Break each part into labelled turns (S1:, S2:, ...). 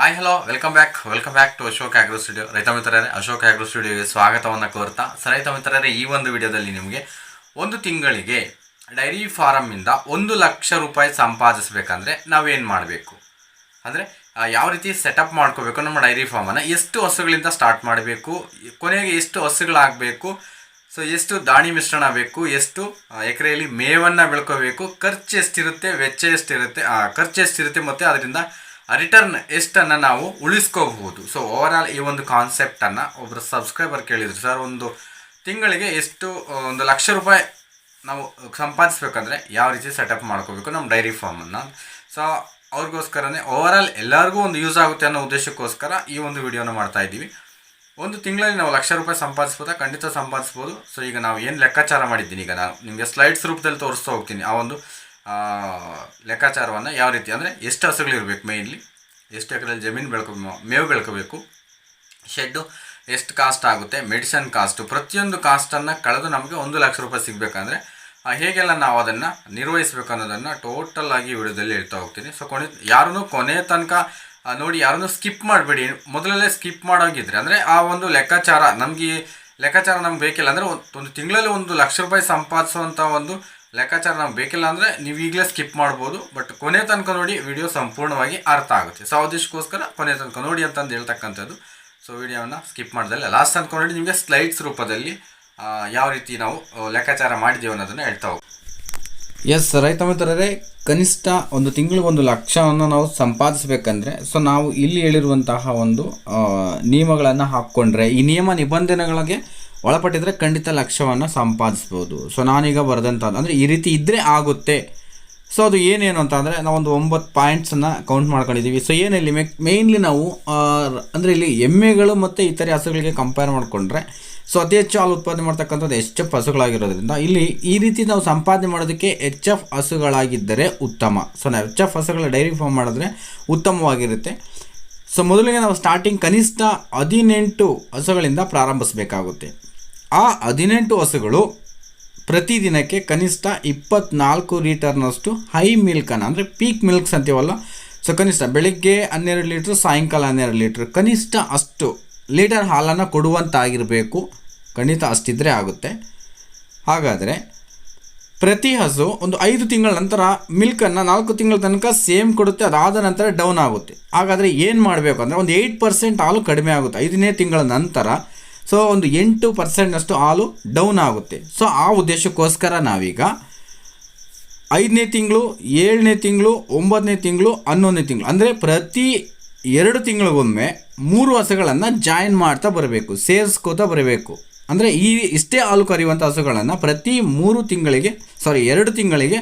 S1: Hi hello welcome back welcome back to Ashok agro studio ರೈತ ಮಿತ್ರರೇ Ashok agro ಸ್ಟುಡಿಯೋಗೆ ಸ್ವಾಗತವನ್ನು ಕೋರ್ತಾ. ಸರ್ ರೈತ ಮಿತ್ರರೇ, ಈ ಒಂದು ವಿಡಿಯೋದಲ್ಲಿ ನಿಮಗೆ ಒಂದು ತಿಂಗಳಿಗೆ ಡೈರಿ ಫಾರಮ್ಮಿಂದ ಒಂದು ಲಕ್ಷ ರೂಪಾಯಿ ಸಂಪಾದಿಸಬೇಕಂದ್ರೆ ನಾವೇನು ಮಾಡಬೇಕು? ಅಂದರೆ ಯಾವ ರೀತಿ ಸೆಟಪ್ ಮಾಡ್ಕೋಬೇಕು ನಮ್ಮ ಡೈರಿ ಫಾರ್ಮನ್ನು? ಎಷ್ಟು ಹಸುಗಳಿಂದ ಸ್ಟಾರ್ಟ್ ಮಾಡಬೇಕು? ಕೊನೆಗೆ ಎಷ್ಟು ಹಸುಗಳಾಗಬೇಕು? ಸೊ ಎಷ್ಟು ದಾಣಿ ಮಿಶ್ರಣ ಬೇಕು? ಎಷ್ಟು ಎಕರೆಯಲ್ಲಿ ಮೇವನ್ನು ಬೆಳ್ಕೋಬೇಕು? ಖರ್ಚು ಎಷ್ಟಿರುತ್ತೆ? ವೆಚ್ಚ ಎಷ್ಟಿರುತ್ತೆ? ಖರ್ಚು ಎಷ್ಟಿರುತ್ತೆ ಮತ್ತು ಅದರಿಂದ ರಿಟರ್ನ್ ಎಷ್ಟನ್ನು ನಾವು ಉಳಿಸ್ಕೋಬಹುದು. ಸೊ ಓವರಾಲ್ ಈ ಒಂದು ಕಾನ್ಸೆಪ್ಟನ್ನು ಒಬ್ಬರು ಸಬ್ಸ್ಕ್ರೈಬರ್ ಕೇಳಿದರು. ಸರ್ ಒಂದು ತಿಂಗಳಿಗೆ ಎಷ್ಟು ಒಂದು ಲಕ್ಷ ರೂಪಾಯಿ ನಾವು ಸಂಪಾದಿಸ್ಬೇಕಂದ್ರೆ ಯಾವ ರೀತಿ ಸೆಟಪ್ ಮಾಡ್ಕೋಬೇಕು ನಮ್ಮ ಡೈರಿ ಫಾರ್ಮನ್ನು ಸೊ ಅವ್ರಿಗೋಸ್ಕರನೇ ಆಲ್ ಎಲ್ಲರಿಗೂ ಒಂದು ಯೂಸ್ ಆಗುತ್ತೆ ಅನ್ನೋ ಉದ್ದೇಶಕ್ಕೋಸ್ಕರ ಈ ಒಂದು ವಿಡಿಯೋನ ಮಾಡ್ತಾ ಇದ್ದೀವಿ. ಒಂದು ತಿಂಗಳಲ್ಲಿ ನಾವು ಲಕ್ಷ ರೂಪಾಯಿ ಸಂಪಾದಿಸ್ಬೋದಾ? ಖಂಡಿತ ಸಂಪಾದಿಸ್ಬೋದು. ಸೊ ಈಗ ನಾವು ಏನು ಲೆಕ್ಕಾಚಾರ ಮಾಡಿದ್ದೀನಿ, ಈಗ ನಾನು ನಿಮಗೆ ಸ್ಲೈಡ್ಸ್ ರೂಪದಲ್ಲಿ ತೋರಿಸ್ತಾ ಹೋಗ್ತೀನಿ. ಆ ಒಂದು ಲೆಕ್ಕಾಚಾರವನ್ನು ಯಾವ ರೀತಿ ಅಂದರೆ ಎಷ್ಟು ಹಸುಗಳಿರಬೇಕು ಮೇಯ್ನ್ಲಿ ಎಷ್ಟು ಎಕರೆಯಲ್ಲಿ ಜಮೀನು ಬೆಳ್ಕೊ, ಮೇವು ಬೆಳ್ಕೋಬೇಕು? ಶೆಡ್ಡು ಎಷ್ಟು ಕಾಸ್ಟ್ ಆಗುತ್ತೆ? ಮೆಡಿಸನ್ ಕಾಸ್ಟು ಪ್ರತಿಯೊಂದು ಕಾಸ್ಟನ್ನು ಕಳೆದು ನಮಗೆ ಒಂದು ಲಕ್ಷ ರೂಪಾಯಿ ಸಿಗಬೇಕಂದ್ರೆ ಹೇಗೆಲ್ಲ ನಾವು ಅದನ್ನು ನಿರ್ವಹಿಸಬೇಕು ಅನ್ನೋದನ್ನು ಟೋಟಲ್ ಆಗಿ ವಿಡಿಯೋದಲ್ಲಿ ಹೇಳ್ತಾ ಹೋಗ್ತೀನಿ. ಸೊ ಕೊನೆ ಯಾರೂ ಕೊನೆ ತನಕ ನೋಡಿ, ಯಾರನ್ನೂ ಸ್ಕಿಪ್ ಮಾಡಬೇಡಿ. ಮೊದಲಲ್ಲೇ ಸ್ಕಿಪ್ ಮಾಡೋಂಗಿದ್ರೆ, ಅಂದರೆ ಆ ಒಂದು ಲೆಕ್ಕಾಚಾರ, ನಮಗೆ ಲೆಕ್ಕಾಚಾರ ನಮ್ಗೆ ಬೇಕಿಲ್ಲ ಅಂದರೆ ಒಂದು ತಿಂಗಳಲ್ಲಿ ಒಂದು ಲಕ್ಷ ರೂಪಾಯಿ ಸಂಪಾದಿಸುವಂಥ ಒಂದು ಲೆಕ್ಕಾಚಾರ ನಮ್ಗೆ ಬೇಕಿಲ್ಲ ಅಂದರೆ ನೀವು ಈಗಲೇ ಸ್ಕಿಪ್ ಮಾಡ್ಬೋದು, ಬಟ್ ಕೊನೆ ತನಕ ನೋಡಿ ವಿಡಿಯೋ ಸಂಪೂರ್ಣವಾಗಿ ಅರ್ಥ ಆಗುತ್ತೆ. ಸೊ ಉದ್ದೇಶಕ್ಕೋಸ್ಕರ ಕೊನೆ ತನಕ ನೋಡಿ ಅಂತಂದು ಹೇಳ್ತಕ್ಕಂಥದ್ದು. ಸೊ ವಿಡಿಯೋವನ್ನು ಸ್ಕಿಪ್ ಮಾಡಿದಲ್ಲ. ಲಾಸ್ಟ್ ತನಕ ನೋಡಿ ನಿಮಗೆ ಸ್ಲೈಡ್ಸ್ ರೂಪದಲ್ಲಿ ಯಾವ ರೀತಿ ನಾವು ಲೆಕ್ಕಾಚಾರ ಮಾಡಿದ್ದೀವಿ ಅನ್ನೋದನ್ನು ಹೇಳ್ತಾ
S2: ಎಸ್ ರೈತ ಮಿತ್ರರೇ, ಕನಿಷ್ಠ ಒಂದು ತಿಂಗಳಿಗೆ ಒಂದು ಲಕ್ಷವನ್ನು ನಾವು ಸಂಪಾದಿಸಬೇಕಂದ್ರೆ ಸೊ ನಾವು ಇಲ್ಲಿ ಹೇಳಿರುವಂತಹ ಒಂದು ನಿಯಮಗಳನ್ನು ಹಾಕ್ಕೊಂಡ್ರೆ, ಈ ನಿಯಮ ನಿಬಂಧನೆಗಳಿಗೆ ಒಳಪಟ್ಟಿದ್ರೆ ಖಂಡಿತ ಲಕ್ಷ್ಯವನ್ನು ಸಂಪಾದಿಸ್ಬೋದು. ಸೊ ನಾನೀಗ ಬರೆದಂಥ ಅಂದರೆ ಈ ರೀತಿ ಇದ್ದರೆ ಆಗುತ್ತೆ. ಸೊ ಅದು ಏನೇನು ಅಂತ ಅಂದರೆ ನಾವೊಂದು ಒಂಬತ್ತು ಪಾಯಿಂಟ್ಸನ್ನು ಕೌಂಟ್ ಮಾಡ್ಕೊಂಡಿದ್ದೀವಿ. ಸೊ ಏನಿಲ್ಲಿ ಮೆ ಮೇಯ್ನ್ಲಿ ನಾವು ಅಂದರೆ ಇಲ್ಲಿ ಎಮ್ಮೆಗಳು ಮತ್ತು ಇತರೆ ಹಸುಗಳಿಗೆ ಕಂಪೇರ್ ಮಾಡಿಕೊಂಡ್ರೆ ಸೊ ಅತಿ ಹೆಚ್ಚು ಹಾಲು ಉತ್ಪಾದನೆ ಮಾಡ್ತಕ್ಕಂಥದ್ದು ಎಚ್ ಎಫ್ ಹಸುಗಳಾಗಿರೋದ್ರಿಂದ, ಇಲ್ಲಿ ಈ ರೀತಿ ನಾವು ಸಂಪಾದನೆ ಮಾಡೋದಕ್ಕೆ ಎಚ್ ಎಫ್ ಹಸುಗಳಾಗಿದ್ದರೆ ಉತ್ತಮ. ಸೊ ನಾವು ಎಚ್ ಎಫ್ ಹಸುಗಳ ಡೈರಿ ಫಾರ್ಮ್ ಮಾಡಿದ್ರೆ ಉತ್ತಮವಾಗಿರುತ್ತೆ. ಸೊ ಮೊದಲಿಗೆ ನಾವು ಸ್ಟಾರ್ಟಿಂಗ್ ಕನಿಷ್ಠ ಹದಿನೆಂಟು ಹಸುಗಳಿಂದ ಪ್ರಾರಂಭಿಸಬೇಕಾಗುತ್ತೆ. ಆ ಹದಿನೆಂಟು ಹಸುಗಳು ಪ್ರತಿದಿನಕ್ಕೆ ಕನಿಷ್ಠ ಇಪ್ಪತ್ನಾಲ್ಕು ಲೀಟರ್ನಷ್ಟು ಹೈ ಮಿಲ್ಕನ್ನು ಅಂದರೆ ಪೀಕ್ ಮಿಲ್ಕ್ಸ್ ಅಂತೀವಲ್ಲ, ಸೊ ಕನಿಷ್ಠ ಬೆಳಿಗ್ಗೆ ಹನ್ನೆರಡು ಲೀಟ್ರ್, ಸಾಯಂಕಾಲ ಹನ್ನೆರಡು ಲೀಟ್ರ್, ಕನಿಷ್ಠ ಅಷ್ಟು ಲೀಟರ್ ಹಾಲನ್ನು ಕೊಡುವಂತಾಗಿರಬೇಕು. ಖಂಡಿತ ಅಷ್ಟಿದ್ದರೆ ಆಗುತ್ತೆ. ಹಾಗಾದರೆ ಪ್ರತಿ ಹಸು ಒಂದು ಐದು ತಿಂಗಳ ನಂತರ ಮಿಲ್ಕನ್ನು ನಾಲ್ಕು ತಿಂಗಳ ತನಕ ಸೇಮ್ ಕೊಡುತ್ತೆ, ಅದಾದ ನಂತರ ಡೌನ್ ಆಗುತ್ತೆ. ಹಾಗಾದರೆ ಏನು ಮಾಡಬೇಕು ಅಂದರೆ ಒಂದು ಏಯ್ಟ್ ಪರ್ಸೆಂಟ್ ಹಾಲು ಕಡಿಮೆ ಆಗುತ್ತೆ. ಐದನೇ ತಿಂಗಳ ನಂತರ ಸೊ ಒಂದು ಎಂಟು ಪರ್ಸೆಂಟ್ನಷ್ಟು ಹಾಲು ಡೌನ್ ಆಗುತ್ತೆ. ಸೊ ಆ ಉದ್ದೇಶಕ್ಕೋಸ್ಕರ ನಾವೀಗ ಐದನೇ ತಿಂಗಳು, ಏಳನೇ ತಿಂಗಳು, ಒಂಬತ್ತನೇ ತಿಂಗಳು, ಹನ್ನೊಂದನೇ ತಿಂಗಳು, ಅಂದರೆ ಪ್ರತಿ ಎರಡು ತಿಂಗಳಿಗೊಮ್ಮೆ ಮೂರು ಹಸುಗಳನ್ನು ಜಾಯಿನ್ ಮಾಡ್ತಾ ಬರಬೇಕು, ಸೇರಿಸ್ಕೋತಾ ಬರಬೇಕು. ಅಂದರೆ ಈ ಇಷ್ಟೇ ಹಾಲು ಕರೆಯುವಂಥ ಹಸುಗಳನ್ನು ಪ್ರತಿ ಮೂರು ತಿಂಗಳಿಗೆ ಸಾರಿ ಎರಡು ತಿಂಗಳಿಗೆ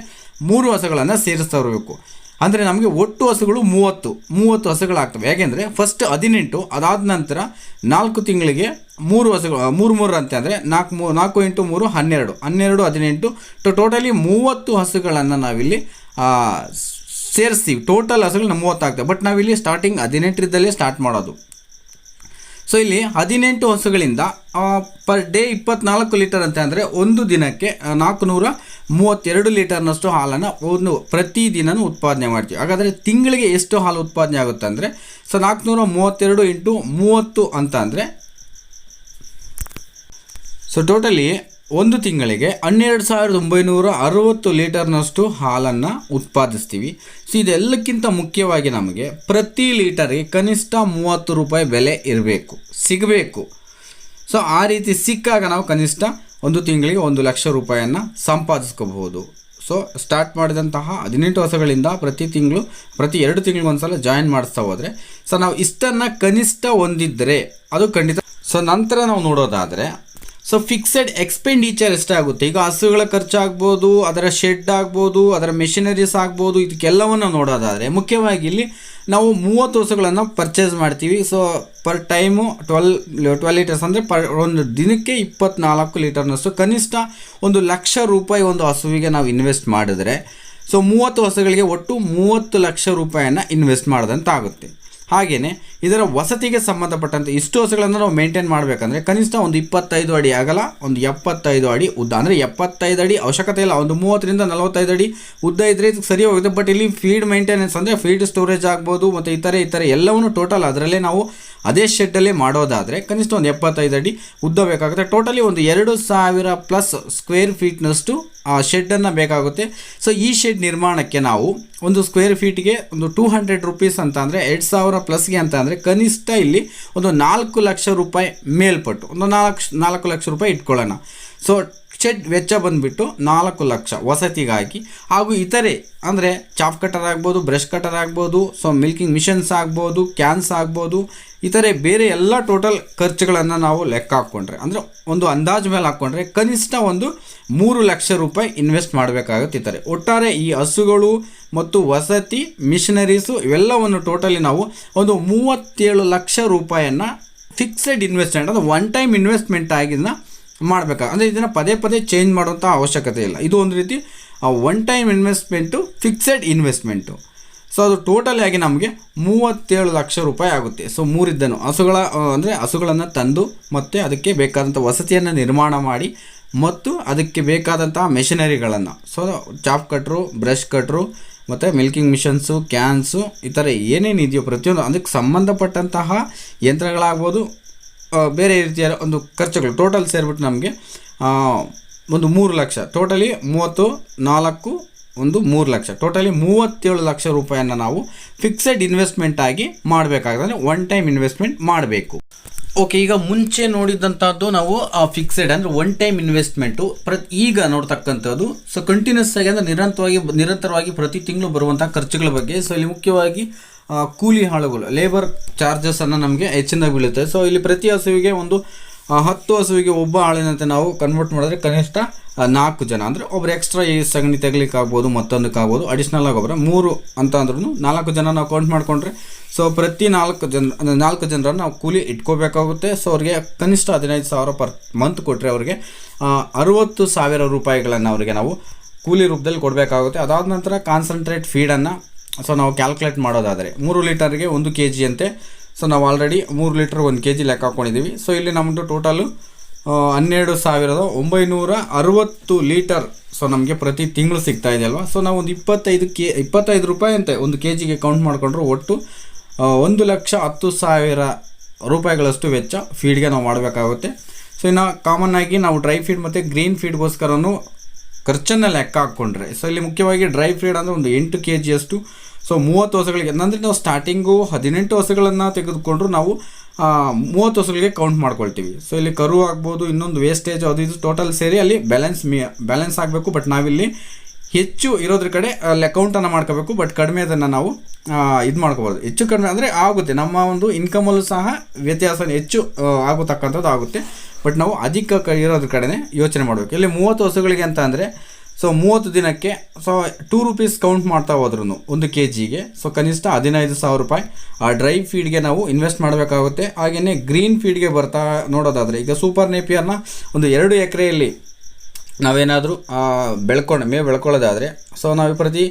S2: ಮೂರು ಹಸುಗಳನ್ನು ಸೇರಿಸ್ತಾ ಬರಬೇಕು. ಅಂದರೆ ನಮಗೆ ಒಟ್ಟು ಹಸುಗಳು ಮೂವತ್ತು ಮೂವತ್ತು ಹಸುಗಳಾಗ್ತವೆ. ಯಾಕೆಂದರೆ ಫಸ್ಟ್ ಹದಿನೆಂಟು, ಅದಾದ ನಂತರ ನಾಲ್ಕು ತಿಂಗಳಿಗೆ ಮೂರು ಹಸುಗಳು ಮೂರು ಮೂರು ಅಂತ ಅಂದರೆ ನಾಲ್ಕು ಮೂ, ನಾಲ್ಕು ಇಂಟು ಮೂರು ಹನ್ನೆರಡು. ಹನ್ನೆರಡು, ಹದಿನೆಂಟು, ಟು, ಟೋಟಲಿ ಮೂವತ್ತು ಹಸುಗಳನ್ನು ನಾವಿಲ್ಲಿ ಸೇರಿಸ್ತೀವಿ. ಟೋಟಲ್ ಹಸುಗಳು ಮೂವತ್ತಾಗ್ತವೆ ಬಟ್ ನಾವಿಲ್ಲಿ ಸ್ಟಾರ್ಟಿಂಗ್ ಹದಿನೆಂಟರಿಂದಲೇ ಸ್ಟಾರ್ಟ್ ಮಾಡೋದು. ಸೊ ಇಲ್ಲಿ ಹದಿನೆಂಟು ಹಸುಗಳಿಂದ ಪರ್ ಡೇ ಇಪ್ಪತ್ನಾಲ್ಕು ಲೀಟರ್ ಅಂತ ಅಂದರೆ ಒಂದು ದಿನಕ್ಕೆ ನಾಲ್ಕುನೂರ ಮೂವತ್ತೆರಡು ಲೀಟರ್ನಷ್ಟು ಹಾಲನ್ನು ಒಂದು ಪ್ರತಿದಿನನೂ ಉತ್ಪಾದನೆ ಮಾಡ್ತೀವಿ. ಹಾಗಾದರೆ ತಿಂಗಳಿಗೆ ಎಷ್ಟು ಹಾಲು ಉತ್ಪಾದನೆ ಆಗುತ್ತೆ ಅಂದರೆ, ಸೊ ನಾಲ್ಕುನೂರ ಮೂವತ್ತೆರಡು ಇಂಟು ಮೂವತ್ತು ಅಂತ ಅಂದರೆ, ಸೊ ಟೋಟಲಿ ಒಂದು ತಿಂಗಳಿಗೆ ಹನ್ನೆರಡು ಸಾವಿರದ ಒಂಬೈನೂರ ಅರವತ್ತು ಲೀಟರ್ನಷ್ಟು ಹಾಲನ್ನು ಉತ್ಪಾದಿಸ್ತೀವಿ. ಸೊ ಇದೆಲ್ಲಕ್ಕಿಂತ ಮುಖ್ಯವಾಗಿ ನಮಗೆ ಪ್ರತಿ ಲೀಟರ್ಗೆ ಕನಿಷ್ಠ ಮೂವತ್ತು ರೂಪಾಯಿ ಬೆಲೆ ಇರಬೇಕು, ಸಿಗಬೇಕು. ಸೊ ಆ ರೀತಿ ಸಿಕ್ಕಾಗ ನಾವು ಕನಿಷ್ಠ ಒಂದು ತಿಂಗಳಿಗೆ ಒಂದು ಲಕ್ಷ ರೂಪಾಯಿಯನ್ನು ಸಂಪಾದಿಸ್ಕೋಬಹುದು. ಸೊ ಸ್ಟಾರ್ಟ್ ಮಾಡಿದಂತಹ ಹದಿನೆಂಟು ವರ್ಷಗಳಿಂದ ಪ್ರತಿ ತಿಂಗಳು, ಪ್ರತಿ ಎರಡು ತಿಂಗಳಿಗೆ ಒಂದ್ಸಲ ಜಾಯಿನ್ ಮಾಡಿಸ್ತಾ ಹೋದರೆ ಸೊ ನಾವು ಇಷ್ಟನ್ನು ಕನಿಷ್ಠ ಹೊಂದಿದ್ದರೆ ಅದು ಖಂಡಿತ. ಸೊ ನಂತರ ನಾವು ನೋಡೋದಾದರೆ ಸೊ ಫಿಕ್ಸೆಡ್ ಎಕ್ಸ್ಪೆಂಡಿಚರ್ ಎಷ್ಟಾಗುತ್ತೆ? ಈಗ ಹಸುಗಳ ಖರ್ಚಾಗ್ಬೋದು, ಅದರ ಶೆಡ್ ಆಗ್ಬೋದು, ಅದರ ಮೆಷಿನರೀಸ್ ಆಗ್ಬೋದು, ಇದಕ್ಕೆಲ್ಲವನ್ನು ನೋಡೋದಾದರೆ, ಮುಖ್ಯವಾಗಿ ಇಲ್ಲಿ ನಾವು ಮೂವತ್ತು ಹಸುಗಳನ್ನು ಪರ್ಚೇಸ್ ಮಾಡ್ತೀವಿ. So per time twelve twelve litres ಅಂದರೆ ಪರ್ ಒಂದು ದಿನಕ್ಕೆ ಇಪ್ಪತ್ನಾಲ್ಕು ಲೀಟರ್ನಷ್ಟು ಕನಿಷ್ಠ ಒಂದು ಲಕ್ಷ ರೂಪಾಯಿ ಒಂದು ಹಸುವಿಗೆ ನಾವು ಇನ್ವೆಸ್ಟ್ ಮಾಡಿದರೆ ಸೊ ಮೂವತ್ತು ಹಸುಗಳಿಗೆ ಒಟ್ಟು ಮೂವತ್ತು ಲಕ್ಷ ರೂಪಾಯಿಯನ್ನು ಇನ್ವೆಸ್ಟ್ ಮಾಡಿದಂತಾಗುತ್ತೆ. ಹಾಗೆಯೇ ಇದರ ವಸತಿಗೆ ಸಂಬಂಧಪಟ್ಟಂತೆ ಇಷ್ಟು ಹಸುಗಳನ್ನು ನಾವು ಮೇಂಟೈನ್ ಮಾಡಬೇಕಂದ್ರೆ ಕನಿಷ್ಠ ಒಂದು ಇಪ್ಪತ್ತೈದು ಅಡಿ ಆಗಲ್ಲ, ಒಂದು ಎಪ್ಪತ್ತೈದು ಅಡಿ ಉದ್ದ. ಅಂದರೆ ಎಪ್ಪತ್ತೈದು ಅಡಿ ಅವಶ್ಯಕತೆ ಇಲ್ಲ, ಒಂದು ಮೂವತ್ತರಿಂದ ನಲವತ್ತೈದು ಅಡಿ ಉದ್ದ ಇದ್ದರೆ ಇದಕ್ಕೆ ಸರಿ ಹೋಗುತ್ತೆ. ಬಟ್ ಇಲ್ಲಿ ಫೀಡ್ ಮೇಂಟೆನೆನ್ಸ್ ಅಂದರೆ ಫೀಡ್ ಸ್ಟೋರೇಜ್ ಆಗ್ಬೋದು, ಮತ್ತು ಇತರೆ ಇತರೆ ಎಲ್ಲವನ್ನು ಟೋಟಲ್ ಅದರಲ್ಲೇ ನಾವು ಅದೇ ಶೆಡ್ಡಲ್ಲೇ ಮಾಡೋದಾದರೆ ಕನಿಷ್ಠ ಒಂದು ಎಪ್ಪತ್ತೈದು ಅಡಿ ಉದ್ದ ಬೇಕಾಗುತ್ತೆ. ಟೋಟಲಿ ಒಂದು ಎರಡು ಸಾವಿರ ಪ್ಲಸ್ ಸ್ಕ್ವೇರ್ ಫೀಟ್ನಷ್ಟು ಶೆಡ್ಡನ್ನು ಬೇಕಾಗುತ್ತೆ. ಸೊ ಈ ಶೆಡ್ ನಿರ್ಮಾಣಕ್ಕೆ ನಾವು ಒಂದು ಸ್ಕ್ವೇರ್ ಫೀಟ್ಗೆ ಒಂದು ಟೂ ಹಂಡ್ರೆಡ್ ರುಪೀಸ್ ಅಂತ ಅಂದರೆ ಎರಡು ಸಾವಿರ ಪ್ಲಸ್ಗೆ ಅಂತ ಅಂದರೆ ಕನಿಷ್ಠ ಇಲ್ಲಿ ಒಂದು ನಾಲ್ಕು ಲಕ್ಷ ರೂಪಾಯಿ ಮೇಲ್ಪಟ್ಟು, ಒಂದು ನಾಲ್ಕು ನಾಲ್ಕು ಲಕ್ಷ ರೂಪಾಯಿ ಇಟ್ಕೊಳ್ಳೋಣ. ಸೊ ಶೆಡ್ ವೆಚ್ಚ ಬಂದುಬಿಟ್ಟು ನಾಲ್ಕು ಲಕ್ಷ ವಸತಿಗಾಗಿ. ಹಾಗೂ ಇತರೆ ಅಂದರೆ ಚಾಪ್ ಕಟರ್ ಆಗ್ಬೋದು, ಬ್ರಷ್ ಕಟರ್ ಆಗ್ಬೋದು ಸೊ ಮಿಲ್ಕಿಂಗ್ ಮಿಷನ್ಸ್ ಆಗ್ಬೋದು ಕ್ಯಾನ್ಸ್ ಆಗ್ಬೋದು ಇತರೆ ಬೇರೆ ಎಲ್ಲ ಟೋಟಲ್ ಖರ್ಚುಗಳನ್ನು ನಾವು ಲೆಕ್ಕ ಹಾಕ್ಕೊಂಡ್ರೆ ಅಂದರೆ ಒಂದು ಅಂದಾಜು ಮೇಲೆ ಹಾಕ್ಕೊಂಡ್ರೆ ಕನಿಷ್ಠ ಒಂದು ಮೂರು ಲಕ್ಷ ರೂಪಾಯಿ ಇನ್ವೆಸ್ಟ್ ಮಾಡಬೇಕಾಗುತ್ತೆ ಇತರೆ ಒಟ್ಟಾರೆ ಈ ಹಸುಗಳು ಮತ್ತು ವಸತಿ ಮಿಷನರೀಸು ಇವೆಲ್ಲವನ್ನು ಟೋಟಲಿ ನಾವು ಒಂದು ಮೂವತ್ತೇಳು ಲಕ್ಷ ರೂಪಾಯಿಯನ್ನು ಫಿಕ್ಸೆಡ್ ಇನ್ವೆಸ್ಟ್ಮೆಂಟ್ ಅಂದರೆ ಒನ್ ಟೈಮ್ ಇನ್ವೆಸ್ಟ್ಮೆಂಟ್ ಆಗಿದ್ದನ್ನ ಮಾಡಬೇಕಾಗ ಅಂದರೆ ಇದನ್ನು ಪದೇ ಪದೇ ಚೇಂಜ್ ಮಾಡುವಂಥ ಅವಶ್ಯಕತೆ ಇಲ್ಲ. ಇದು ಒಂದು ರೀತಿ one time investment fixed investment so ಅದು ಟೋಟಲಿ ಆಗಿ ನಮಗೆ ಮೂವತ್ತೇಳು ಲಕ್ಷ ರೂಪಾಯಿ ಆಗುತ್ತೆ. ಸೊ ಮೂರಿದ್ದನು ಹಸುಗಳ ಅಂದರೆ ಹಸುಗಳನ್ನು ತಂದು ಮತ್ತು ಅದಕ್ಕೆ ಬೇಕಾದಂಥ ವಸತಿಯನ್ನು ನಿರ್ಮಾಣ ಮಾಡಿ ಮತ್ತು ಅದಕ್ಕೆ ಬೇಕಾದಂತಹ ಮೆಷಿನರಿಗಳನ್ನು so chop cutter brush cutter, ಮತ್ತು ಮಿಲ್ಕಿಂಗ್ ಮಿಷನ್ಸು ಕ್ಯಾನ್ಸು ಈ ಥರ ಏನೇನು ಇದೆಯೋ ಪ್ರತಿಯೊಂದು ಅದಕ್ಕೆ ಸಂಬಂಧಪಟ್ಟಂತಹ ಯಂತ್ರಗಳಾಗ್ಬೋದು ಬೇರೆ ರೀತಿಯ ಒಂದು ಖರ್ಚುಗಳು. ಟೋಟಲ್ ಸೇರಿಬಿಟ್ಟು ನಮಗೆ ಒಂದು ಮೂರು ಲಕ್ಷ. ಟೋಟಲಿ ಮೂವತ್ತು ನಾಲ್ಕು ಒಂದು ಮೂರು ಲಕ್ಷ. ಟೋಟಲಿ ಮೂವತ್ತೇಳು ಲಕ್ಷ ರೂಪಾಯಿಯನ್ನು ನಾವು ಫಿಕ್ಸೆಡ್ ಇನ್ವೆಸ್ಟ್ಮೆಂಟ್ ಆಗಿ ಮಾಡಬೇಕಾದ್ರೆ ಒನ್ ಟೈಮ್ ಇನ್ವೆಸ್ಟ್ಮೆಂಟ್ ಮಾಡಬೇಕು. ಓಕೆ ಈಗ ಮುಂಚೆ ನೋಡಿದಂಥದ್ದು ನಾವು ಫಿಕ್ಸೆಡ್ ಅಂದರೆ ಒನ್ ಟೈಮ್ ಇನ್ವೆಸ್ಟ್ಮೆಂಟು ಪ್ರತಿ ಈಗ ನೋಡ್ತಕ್ಕಂಥದ್ದು ಸೊ ಕಂಟಿನ್ಯೂಸ್ ಆಗಿ ಅಂದರೆ ನಿರಂತರವಾಗಿ ನಿರಂತರವಾಗಿ ಪ್ರತಿ ತಿಂಗಳು ಬರುವಂಥ ಖರ್ಚುಗಳ ಬಗ್ಗೆ. ಸೊ ಇಲ್ಲಿ ಮುಖ್ಯವಾಗಿ ಕೂಲಿ ಹಾಳುಗಳು ಲೇಬರ್ ಚಾರ್ಜಸನ್ನು ನಮಗೆ ಹೆಚ್ಚಿನ ಬೀಳುತ್ತೆ. ಸೊ ಇಲ್ಲಿ ಪ್ರತಿ ಹಸುವಿಗೆ ಒಂದು ಆ, ಹತ್ತು ಹಸುವಿಗೆ ಒಬ್ಬ ಆಳಿನಂತೆ ನಾವು ಕನ್ವರ್ಟ್ ಮಾಡಿದ್ರೆ ಕನಿಷ್ಠ ನಾಲ್ಕು ಜನ. ಅಂದರೆ ಒಬ್ರು ಎಕ್ಸ್ಟ್ರಾ ಈ ಸಗಣಿ ತೆಗಲಿಕ್ಕಾಗ್ಬೋದು, ಮತ್ತೊಂದಕ್ಕಾಗ್ಬೋದು ಅಡಿಷ್ನಲ್ ಆಗಿ ಒಬ್ಬರ ಮೂರು ಅಂತ ಅಂದ್ರೂ ನಾಲ್ಕು ಜನ ನಾವು ಕೌಂಟ್ ಮಾಡಿಕೊಂಡ್ರೆ. ಸೊ ಪ್ರತಿ ನಾಲ್ಕು ಜನ ನಾಲ್ಕು ಜನರನ್ನು ನಾವು ಕೂಲಿ ಇಟ್ಕೋಬೇಕಾಗುತ್ತೆ. ಸೊ ಅವ್ರಿಗೆ ಕನಿಷ್ಠ ಹದಿನೈದು ಸಾವಿರ ಪರ್ ಮಂತ್ ಕೊಟ್ಟರೆ ಅವರಿಗೆ ಅರುವತ್ತು ಸಾವಿರ ರೂಪಾಯಿಗಳನ್ನು ಅವರಿಗೆ ನಾವು ಕೂಲಿ ರೂಪದಲ್ಲಿ ಕೊಡಬೇಕಾಗುತ್ತೆ. ಅದಾದ ನಂತರ ಕಾನ್ಸಂಟ್ರೇಟ್ ಫೀಡನ್ನು ಸೊ ನಾವು ಕ್ಯಾಲ್ಕುಲೇಟ್ ಮಾಡೋದಾದರೆ, ಮೂರು ಲೀಟರ್ಗೆ ಒಂದು ಕೆ ಜಿ ಅಂತೆ ಸೊ ನಾವು ಆಲ್ರೆಡಿ ಮೂರು ಲೀಟರ್ ಒಂದು ಕೆ ಜಿ ಲೆಕ್ಕ ಹಾಕ್ಕೊಂಡಿದ್ದೀವಿ ಸೊ ಇಲ್ಲಿ ನಮ್ಮದು ಟೋಟಲು ಹನ್ನೆರಡು ಸಾವಿರದ ಒಂಬೈನೂರ ಅರುವತ್ತು ಲೀಟರ್ ಸೊ ನಮಗೆ ಪ್ರತಿ ತಿಂಗಳು ಸಿಗ್ತಾ ಇದೆ ಅಲ್ವಾ? ಸೊ ನಾವು ಒಂದು ಇಪ್ಪತ್ತೈದು ಕೆ, ಇಪ್ಪತ್ತೈದು ರೂಪಾಯಿ ಅಂತೆ ಒಂದು ಕೆ ಜಿಗೆ ಕೌಂಟ್ ಮಾಡಿಕೊಂಡ್ರು ಒಟ್ಟು ಒಂದು ಲಕ್ಷ ಹತ್ತು ಸಾವಿರ ರೂಪಾಯಿಗಳಷ್ಟು ವೆಚ್ಚ ಫೀಡ್ಗೆ ನಾವು ಮಾಡಬೇಕಾಗುತ್ತೆ. ಸೊ ಇನ್ನು ಕಾಮನ್ ಆಗಿ ನಾವು ಡ್ರೈ ಫೀಡ್ ಮತ್ತು ಗ್ರೀನ್ ಫೀಡ್ಗೋಸ್ಕರನೂ ಖರ್ಚನ್ನು ಲೆಕ್ಕ ಹಾಕ್ಕೊಂಡ್ರೆ. ಸೊ ಇಲ್ಲಿ ಮುಖ್ಯವಾಗಿ ಡ್ರೈ ಫೀಡ್ ಅಂದರೆ ಒಂದು ಎಂಟು ಕೆ ಜಿಯಷ್ಟು ಸೊ ಮೂವತ್ತು ವರ್ಷಗಳಿಗೆ ಅಂದರೆ ನಾವು ಸ್ಟಾರ್ಟಿಂಗು ಹದಿನೆಂಟು ಹೊಸಗಳನ್ನು ತೆಗೆದುಕೊಂಡ್ರು ನಾವು ಮೂವತ್ತು ವರ್ಷಗಳಿಗೆ ಕೌಂಟ್ ಮಾಡ್ಕೊಳ್ತೀವಿ. ಸೊ ಇಲ್ಲಿ ಕರು ಆಗ್ಬೋದು, ಇನ್ನೊಂದು ವೇಸ್ಟೇಜ್ ಅದು ಇದು ಟೋಟಲ್ ಸೇರಿ ಅಲ್ಲಿ ಬ್ಯಾಲೆನ್ಸ್ ಮಿ ಬ್ಯಾಲೆನ್ಸ್ ಆಗಬೇಕು ಬಟ್ ನಾವಿಲ್ಲಿ ಹೆಚ್ಚು ಇರೋದ್ರ ಕಡೆ, ಅಲ್ಲಿ ಅಕೌಂಟನ್ನು ಮಾಡ್ಕೋಬೇಕು ಬಟ್ ಕಡಿಮೆ ಅದನ್ನು ನಾವು ಇದು ಮಾಡ್ಕೋಬೋದು. ಹೆಚ್ಚು ಕಡಿಮೆ ಅಂದರೆ ಆಗುತ್ತೆ. ನಮ್ಮ ಒಂದು ಇನ್ಕಮಲ್ಲೂ ಸಹ ವ್ಯತ್ಯಾಸ ಹೆಚ್ಚು ಆಗತಕ್ಕಂಥದ್ದು ಆಗುತ್ತೆ. ಬಟ್ ನಾವು ಅಧಿಕ ಕ, ಇರೋದ್ರ ಕಡೆನೇ ಯೋಚನೆ ಮಾಡಬೇಕು. ಇಲ್ಲಿ ಮೂವತ್ತು ವರ್ಷಗಳಿಗೆ ಅಂತ ಅಂದರೆ ಸೊ ಮೂವತ್ತು ದಿನಕ್ಕೆ ಸೊ ಟೂ ರುಪೀಸ್ ಕೌಂಟ್ ಮಾಡ್ತಾ ಹೋದ್ರೂ ಒಂದು ಕೆ ಜಿಗೆ ಸೊ ಕನಿಷ್ಠ ಹದಿನೈದು ಸಾವಿರ ರೂಪಾಯಿ. ಆ ಡ್ರೈ ಫೀಡ್ಗೆ ನಾವು ಇನ್ವೆಸ್ಟ್ ಮಾಡಬೇಕಾಗುತ್ತೆ. ಹಾಗೆಯೇ ಗ್ರೀನ್ ಫೀಡ್ಗೆ ಬರ್ತಾ ನೋಡೋದಾದರೆ, ಈಗ ಸೂಪರ್ ನೇಪಿಯರ್ನ ಒಂದು ಎರಡು ಎಕರೆಯಲ್ಲಿ ನಾವೇನಾದರೂ ಬೆಳ್ಕೊಂಡು ಮೇ ಬೆಳ್ಕೊಳ್ಳೋದಾದರೆ ಸೊ ನಾವು ಪ್ರತಿ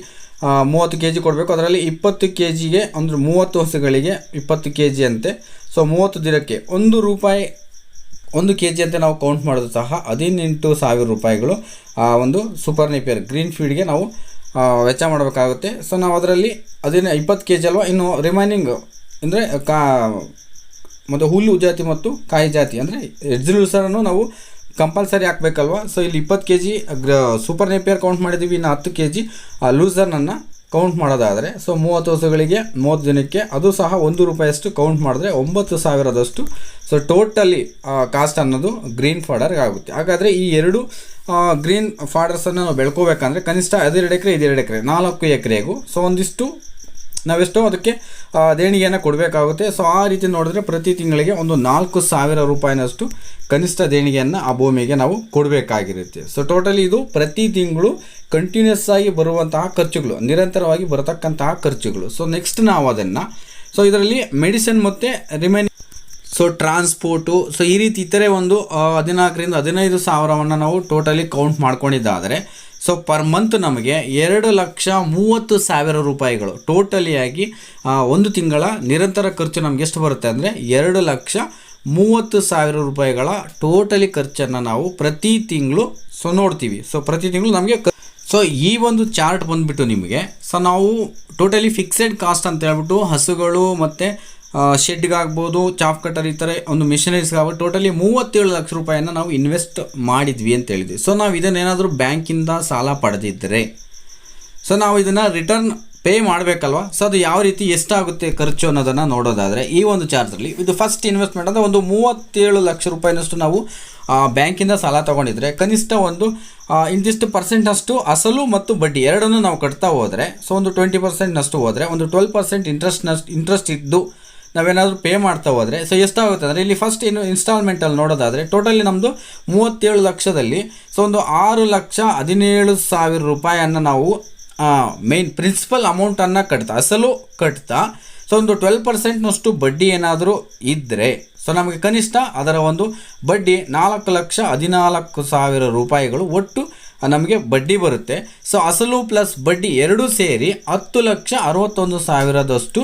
S2: ಮೂವತ್ತು ಕೆ ಜಿ ಕೊಡಬೇಕು. ಅದರಲ್ಲಿ ಇಪ್ಪತ್ತು ಕೆ ಜಿಗೆ ಅಂದರೆ ಮೂವತ್ತು ಹಸುಗಳಿಗೆ ಇಪ್ಪತ್ತು ಕೆ ಜಿ ಅಂತೆ ಸೊ ಮೂವತ್ತು ದಿನಕ್ಕೆ ಒಂದು ರೂಪಾಯಿ ಒಂದು ಕೆ ಜಿ ಅಂತ ನಾವು ಕೌಂಟ್ ಮಾಡೋದು ಸಹ ಹದಿನೆಂಟು ಸಾವಿರ ರೂಪಾಯಿಗಳು, ಆ, ಒಂದು ಸೂಪರ್ ನೇಪಿಯರ್ ಗ್ರೀನ್ ಫೀಲ್ಡ್ಗೆ ನಾವು ವೆಚ್ಚ ಮಾಡಬೇಕಾಗುತ್ತೆ. ಸೊ ನಾವು ಅದರಲ್ಲಿ ಹದಿನ, ಇಪ್ಪತ್ತು ಕೆ ಜಿ ಅಲ್ವಾ, ಇನ್ನು ರಿಮೈನಿಂಗ್ ಅಂದರೆ ಕಾ, ಮತ್ತು ಹುಲ್ಲು ಜಾತಿ ಮತ್ತು ಕಾಯಿ ಜಾತಿ ಅಂದರೆ ಎಡ್ಜುಲೂಸರನ್ನು ನಾವು ಕಂಪಲ್ಸರಿ ಹಾಕಬೇಕಲ್ವ. ಸೊ ಇಲ್ಲಿ ಇಪ್ಪತ್ತು K G super Napier count ಮಾಡಿದ್ದೀವಿ, ಇನ್ನು ಹತ್ತು ಕೆ ಜಿ ಲೂಸರ್ನನ್ನು ಕೌಂಟ್ ಮಾಡೋದಾದರೆ ಸೊ ಮೂವತ್ತು ವರ್ಷಗಳಿಗೆ ಮೂವತ್ತು ದಿನಕ್ಕೆ ಅದು ಸಹ ಒಂದು ರೂಪಾಯಿಯಷ್ಟು ಕೌಂಟ್ ಮಾಡಿದ್ರೆ ಒಂಬತ್ತು ಸಾವಿರದಷ್ಟು. ಸೊ ಟೋಟಲಿ ಕಾಸ್ಟ್ ಅನ್ನೋದು ಗ್ರೀನ್ ಫಾಡರ್ಗೆ ಆಗುತ್ತೆ. ಹಾಗಾದರೆ ಈ ಎರಡು ಗ್ರೀನ್ ಫಾಡರ್ಸನ್ನು ನಾವು ಬೆಳ್ಕೋಬೇಕಂದ್ರೆ ಕನಿಷ್ಠ ಅದೆರಡು ಎಕರೆ ಇದೆರಡು ಎಕರೆ, ನಾಲ್ಕು ಎಕರೆಗೂ ಸೊ ಒಂದಿಷ್ಟು ನಾವೆಷ್ಟೋ ಅದಕ್ಕೆ ದೇಣಿಗೆಯನ್ನು ಕೊಡಬೇಕಾಗುತ್ತೆ. ಸೊ ಆ ರೀತಿ ನೋಡಿದ್ರೆ ಪ್ರತಿ ತಿಂಗಳಿಗೆ ಒಂದು ನಾಲ್ಕು ಸಾವಿರ ರೂಪಾಯಿನಷ್ಟು ಕನಿಷ್ಠ ದೇಣಿಗೆಯನ್ನು ಆ ಭೂಮಿಗೆ ನಾವು ಕೊಡಬೇಕಾಗಿರುತ್ತೆ. ಸೊ ಟೋಟಲಿ ಇದು ಪ್ರತಿ ತಿಂಗಳು ಕಂಟಿನ್ಯೂಸ್ ಆಗಿ ಬರುವಂತಹ ಖರ್ಚುಗಳು, ನಿರಂತರವಾಗಿ ಬರತಕ್ಕಂತಹ ಖರ್ಚುಗಳು. ಸೊ ನೆಕ್ಸ್ಟ್ ನಾವು ಅದನ್ನು ಸೊ ಇದರಲ್ಲಿ ಮೆಡಿಸಿನ್ ಮತ್ತು ರಿಮೈನ್ ಸೊ ಟ್ರಾನ್ಸ್ಪೋರ್ಟು ಸೊ ಈ ರೀತಿ ಇತರೆ ಒಂದು ಹದಿನಾಲ್ಕರಿಂದ ಹದಿನೈದು ಸಾವಿರವನ್ನು ನಾವು ಟೋಟಲಿ ಕೌಂಟ್ ಮಾಡ್ಕೊಂಡಿದ್ದಾದರೆ ಸೊ ಪರ್ ಮಂತ್ ನಮಗೆ ಎರಡು ಲಕ್ಷ ಮೂವತ್ತು ಸಾವಿರ ರೂಪಾಯಿಗಳು. ಟೋಟಲಿಯಾಗಿ ಒಂದು ತಿಂಗಳ ನಿರಂತರ ಖರ್ಚು ನಮಗೆ ಎಷ್ಟು ಬರುತ್ತೆ ಅಂದರೆ ಎರಡು ಲಕ್ಷ ಮೂವತ್ತು ಸಾವಿರ ರೂಪಾಯಿಗಳ ಟೋಟಲಿ ಖರ್ಚನ್ನು ನಾವು ಪ್ರತಿ ತಿಂಗಳು ಸೊ ನೋಡ್ತೀವಿ. ಸೊ ಪ್ರತಿ ತಿಂಗಳು ನಮಗೆ ಸೊ ಈ ಒಂದು ಚಾರ್ಟ್ ಬಂದುಬಿಟ್ಟು ನಿಮಗೆ ಸೊ ನಾವು ಟೋಟಲಿ ಫಿಕ್ಸೆಡ್ ಕಾಸ್ಟ್ ಅಂತ ಹೇಳ್ಬಿಟ್ಟು ಹಸುಗಳು ಮತ್ತು ಶೆಡ್ಗಾಗ್ಬೋದು, ಚಾಫ್ ಕಟರ್ ಈ ಥರ ಒಂದು ಮಿಷನರೀಸ್ಗಾಗ್ಬೋದು, ಟೋಟಲಿ ಮೂವತ್ತೇಳು ಲಕ್ಷ ರೂಪಾಯಿಯನ್ನು ನಾವು ಇನ್ವೆಸ್ಟ್ ಮಾಡಿದ್ವಿ ಅಂತ ಹೇಳಿದ್ವಿ. ಸೊ ನಾವು ಇದನ್ನೇನಾದರೂ ಬ್ಯಾಂಕಿಂದ ಸಾಲ ಪಡೆದಿದ್ದರೆ ಸೊ ನಾವು ಇದನ್ನು ರಿಟರ್ನ್ ಪೇ ಮಾಡಬೇಕಲ್ವಾ? ಸೊ ಅದು ಯಾವ ರೀತಿ ಎಷ್ಟಾಗುತ್ತೆ ಖರ್ಚು ಅನ್ನೋದನ್ನು ನೋಡೋದಾದರೆ, ಈ ಒಂದು ಚಾರ್ಜಲ್ಲಿ ಇದು ಫಸ್ಟ್ ಇನ್ವೆಸ್ಟ್ಮೆಂಟ್ ಅಂದರೆ ಒಂದು ಮೂವತ್ತೇಳು ಲಕ್ಷ ರೂಪಾಯಿನಷ್ಟು ನಾವು ಬ್ಯಾಂಕಿಂದ ಸಾಲ ತೊಗೊಂಡಿದ್ರೆ, ಕನಿಷ್ಠ ಒಂದು ಇಂತಿಷ್ಟು ಪರ್ಸೆಂಟಷ್ಟು ಅಸಲು ಮತ್ತು ಬಡ್ಡಿ ಎರಡನ್ನೂ ನಾವು ಕಟ್ತಾ ಹೋದರೆ ಸೊ ಒಂದು ಟ್ವೆಂಟಿ ಪರ್ಸೆಂಟ್ನಷ್ಟು ಹೋದರೆ, ಒಂದು ಟ್ವೆಲ್ ಪರ್ಸೆಂಟ್ ಇಂಟ್ರೆಸ್ಟ್ನಷ್ಟು ಇಂಟ್ರೆಸ್ಟ್ ಇದ್ದು ನಾವೇನಾದರೂ ಪೇ ಮಾಡ್ತಾ ಹೋದರೆ ಸೊ ಎಷ್ಟಾಗುತ್ತೆ ಅಂದರೆ ಇಲ್ಲಿ ಫಸ್ಟ್ ಏನು ಇನ್ಸ್ಟಾಲ್ಮೆಂಟಲ್ಲಿ ನೋಡೋದಾದರೆ ಟೋಟಲಿ ನಮ್ಮದು ಮೂವತ್ತೇಳು ಲಕ್ಷದಲ್ಲಿ ಸೊ ಒಂದು ಆರು ಲಕ್ಷ ಹದಿನೇಳು ಸಾವಿರ ರೂಪಾಯಿಯನ್ನು ನಾವು ಮೇನ್ ಪ್ರಿನ್ಸಿಪಲ್ ಅಮೌಂಟನ್ನು ಕಟ್ತಾ, ಅಸಲು ಕಟ್ತಾ ಸೊ ಒಂದು ಟ್ವೆಲ್ ಪರ್ಸೆಂಟ್ನಷ್ಟು ಬಡ್ಡಿ ಏನಾದರೂ ಇದ್ದರೆ ಸೊ ನಮಗೆ ಕನಿಷ್ಠ ಅದರ ಒಂದು ಬಡ್ಡಿ ನಾಲ್ಕು ಲಕ್ಷ ಹದಿನಾಲ್ಕು ಸಾವಿರ ರೂಪಾಯಿಗಳು ಒಟ್ಟು ನಮಗೆ ಬಡ್ಡಿ ಬರುತ್ತೆ. ಸೊ ಅಸಲು ಪ್ಲಸ್ ಬಡ್ಡಿ ಎರಡೂ ಸೇರಿ ಹತ್ತು ಲಕ್ಷ ಅರವತ್ತೊಂದು ಸಾವಿರದಷ್ಟು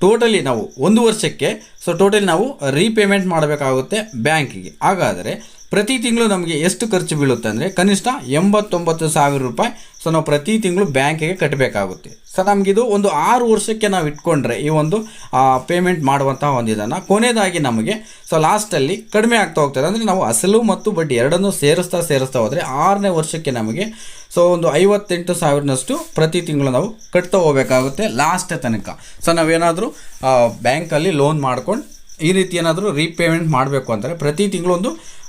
S2: ಟೋಟಲಿ ನಾವು ಒಂದು ವರ್ಷಕ್ಕೆ ಸೊ ಟೋಟಲಿ ನಾವು ರೀಪೇಮೆಂಟ್ ಮಾಡಬೇಕಾಗುತ್ತೆ ಬ್ಯಾಂಕಿಗೆ. ಹಾಗಾದರೆ ಪ್ರತಿ ತಿಂಗಳು ನಮಗೆ ಎಷ್ಟು ಖರ್ಚು ಬೀಳುತ್ತೆ ಅಂದರೆ ಕನಿಷ್ಠ ಎಂಬತ್ತೊಂಬತ್ತು ಸಾವಿರ ರೂಪಾಯಿ ಸೊ ನಾವು ಪ್ರತಿ ತಿಂಗಳು ಬ್ಯಾಂಕಿಗೆ ಕಟ್ಟಬೇಕಾಗುತ್ತೆ ಸೊ ನಮಗಿದು ಒಂದು ಆರು ವರ್ಷಕ್ಕೆ ನಾವು ಇಟ್ಕೊಂಡ್ರೆ ಈ ಒಂದು ಪೇಮೆಂಟ್ ಮಾಡುವಂಥ ಒಂದು ಇದನ್ನು ಕೊನೆಯದಾಗಿ ನಮಗೆ ಸೊ ಲಾಸ್ಟಲ್ಲಿ ಕಡಿಮೆ ಆಗ್ತಾ ಹೋಗ್ತದೆ. ಅಂದರೆ ನಾವು ಅಸಲು ಮತ್ತು ಬಡ್ಡಿ ಎರಡನ್ನೂ ಸೇರಿಸ್ತಾ ಸೇರಿಸ್ತಾ ಹೋದರೆ ಆರನೇ ವರ್ಷಕ್ಕೆ ನಮಗೆ ಸೊ ಒಂದು ಐವತ್ತೆಂಟು ಸಾವಿರನಷ್ಟು ಪ್ರತಿ ತಿಂಗಳು ನಾವು ಕಟ್ತಾ ಹೋಗಬೇಕಾಗುತ್ತೆ ಲಾಸ್ಟ್ ತನಕ. ಸೊ ನಾವೇನಾದರೂ ಬ್ಯಾಂಕಲ್ಲಿ ಲೋನ್ ಮಾಡ್ಕೊಂಡು ಈ ರೀತಿ ಏನಾದರೂ ರೀಪೇಮೆಂಟ್ ಮಾಡಬೇಕು ಅಂದರೆ ಪ್ರತಿ ತಿಂಗಳು ಒಂದು ಆ,